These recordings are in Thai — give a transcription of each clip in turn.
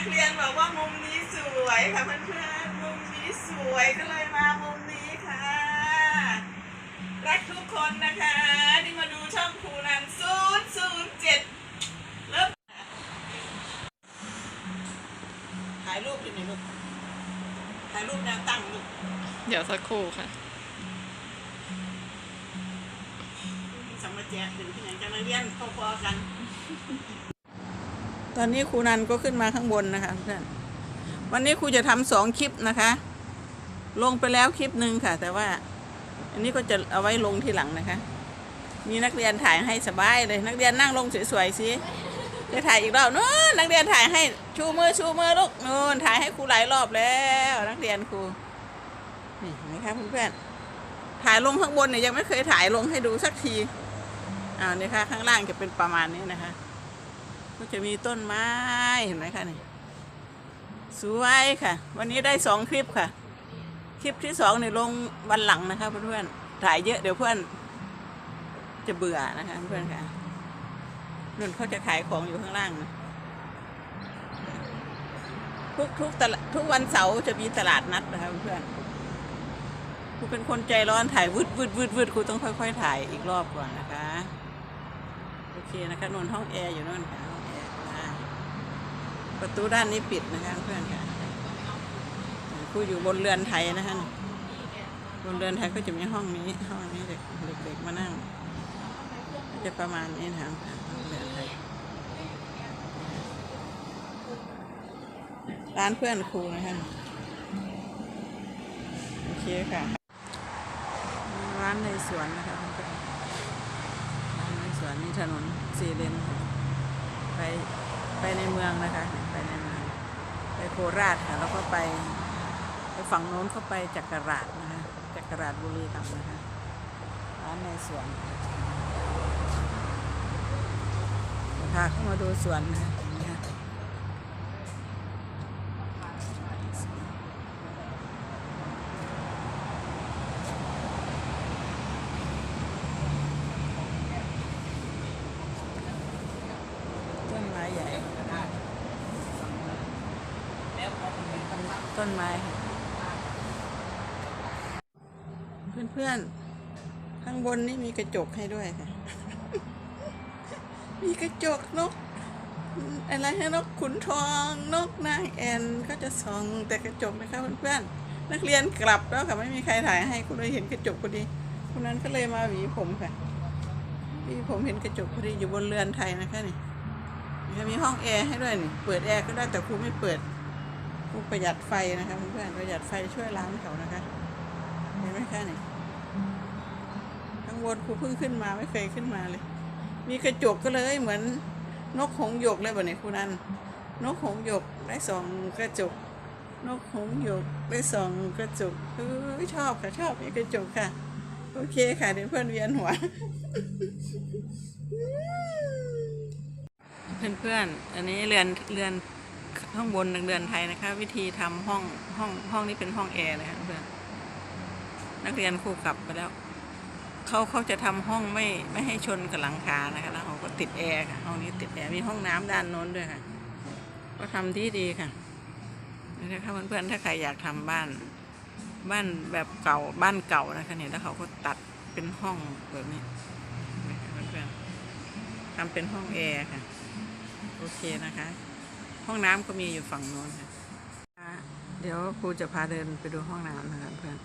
นักเรียนบอกว่ามุมนี้สวยค่ะเพื่อนๆ มุมนี้สวยก็เลยมามุมนี้ค่ะ รักทุกคนนะคะที่มาดูช่องครูนันศูนย์ศูนย์เจ็ดเริ่มถ่ายรูปอยู่นี่ลูกถ่ายรูปแนวตั้งลูกเดี๋ยวสักครู่ค่ะสมมาแจกถึงที่ไหนจะมาเรียนพอๆกัน ตอนนี้ครูนันก็ขึ้นมาข้างบนนะคะเพื่อนวันนี้ครูจะทำสองคลิปนะคะ ลงไปแล้วคลิปหนึ่งค่ะ แต่ว่า อันนี้ก็จะเอาไว้ลงทีหลังนะคะ มีนักเรียนถ่ายให้สบายเลย นักเรียนนั่งลงสวยๆสิจะถ่ายอีกรอบนู้นนักเรียนถ่ายให้ชูมือชูมือลูกนู้นถ่ายให้ครูหลายรอบแล้ว นักเรียนครูนี่เห็นไหมคะเพื่อนๆถ่ายลงข้างบนเนี่ยยังไม่เคยถ่ายลงให้ดูสักทีอ้าวนี่ค่ะข้างล่างจะเป็นประมาณนี้นะคะ ก็จะมีต้นไม้เห็นไหมคะนี่สวยค่ะ วันนี้ได้สองคลิปค่ะ คลิปที่สองเนี่ยลงวันหลังนะคะเพื่อนๆถ่ายเยอะเดี๋ยวเพื่อน จะเบื่อนะคะเพื่อนค่ะนุ่นเขาจะขายของอยู่ข้างล่างนะทุกทุกตลาดทุกวันเสาร์จะมีตลาดนัดนะคะเพื่อนคูเป็นคนใจร้อนถ่ายวืดวืดวืดวืดคูต้องค่อย ๆ ถ่ายอีกรอบก่อนนะคะ โอเคนะคะนนห้องแอร์อยู่นู่นค่ะ ประตูด้านนี้ปิดนะคะเพื่อนค่ะครูอยู่บนเรือนไทยนะคะบนเรือนไทยก็จะมีห้องนี้ห้องนี้เด็กเด็กๆมานั่งจะประมาณนี้นะคะเรือนไทยร้านเพื่อนครูนะคะโอเคค่ะ ร้านในสวนนะคะร้านในสวนนี่ถนนสี่เลนค่ะ ไปในเมืองนะคะ ไปในเมืองไปโคราชค่ะแล้วก็ไปไปฝั่งโน้นเข้าไปจักรราชนะคะจักราชบุรีรัมย์นะคะร้านในสวนพาเข้ามาดูสวนนะคะเห็นไหมคะต้นไม้ใหญ่ ต้นไม้ค่ะเพื่อนๆ ข้างบนนี่มีกระจกให้ด้วยค่ะ มีกระจกนก อะไรให้นกขุนทองนกนางแอนก็จะส่องแต่กระจกนะคะเพื่อนๆ นักเรียนกลับแล้วค่ะไม่มีใครถ่ายให้คุณเลยเห็นกระจกพอดีคุณนั้นก็เลยมาหวีผมค่ะหวีผมเห็นกระจกพอดีอยู่บนเรือนไทยนะคะนี่แล้วมีห้องแอร์ให้ด้วยนี่เปิดแอร์ก็ได้แต่ครูไม่เปิด ครูประหยัดไฟนะคะเพื่อนๆประหยัดไฟช่วยร้านเขานะคะเห็นไหมคะนี่ข้างบนครูเพิ่งขึ้นมาไม่เคยขึ้นมาเลย มีกระจกก็เลยเหมือนนกหงหยกเลยแบบนี้ครูนันนกหงหยกได้สองกระจก นกหงหยกได้สองกระจกเฮ้ยชอบค่ะชอบมีกระจกค่ะ โอเคค่ะเดี๋ยวเพื่อนเวียนหัวเพื่อนๆ อันนี้เรือนเรือน ข้างบนเรือนไทยนะคะ วิธีทำห้องห้องห้องนี้เป็นห้องแอร์นะคะเพื่อนนักเรียนครูกลับไปแล้วเขาเขาจะทำห้องไม่ไม่ให้ชนกับหลังคานะคะแล้วเขาก็ติดแอร์ค่ะห้องนี้ติดแอร์มีห้องน้ำด้านโน้นด้วยค่ะ ก็ทำที่ดีค่ะนะคะเพื่อนๆถ้าใครอยากทำบ้านบ้านแบบเก่าบ้านเก่านะคะเนี่ยแล้วเขาก็ตัดเป็นห้องแบบนี้นะคะเพื่อนๆทำเป็นห้องแอร์ค่ะ โอเคนะคะ ห้องน้ำก็มีอยู่ฝั่งโน้นค่ะเดี๋ยวครูจะพาเดินไปดูห้องน้ำนะคะเพื่อน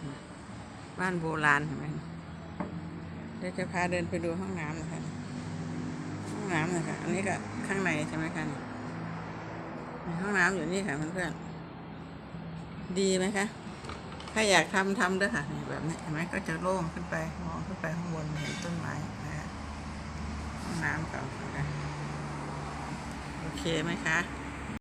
บ้านโบราณเห็นไหมเดี๋ยวจะพาเดินไปดูห้องน้ำนะคะห้องน้ำนะคะอันนี้ก็ข้างในใช่ไหมคะนี่ห้องน้ำอยู่นี่ค่ะเพื่อนๆดีไหมคะถ้าอยากทำทำด้วยค่ะแบบนี้เห็นไหมก็จะโล่งขึ้นไปมองขึ้นไปข้างบนเห็นต้นไม้นะห้องน้ำก่อนนะโอเคไหมคะ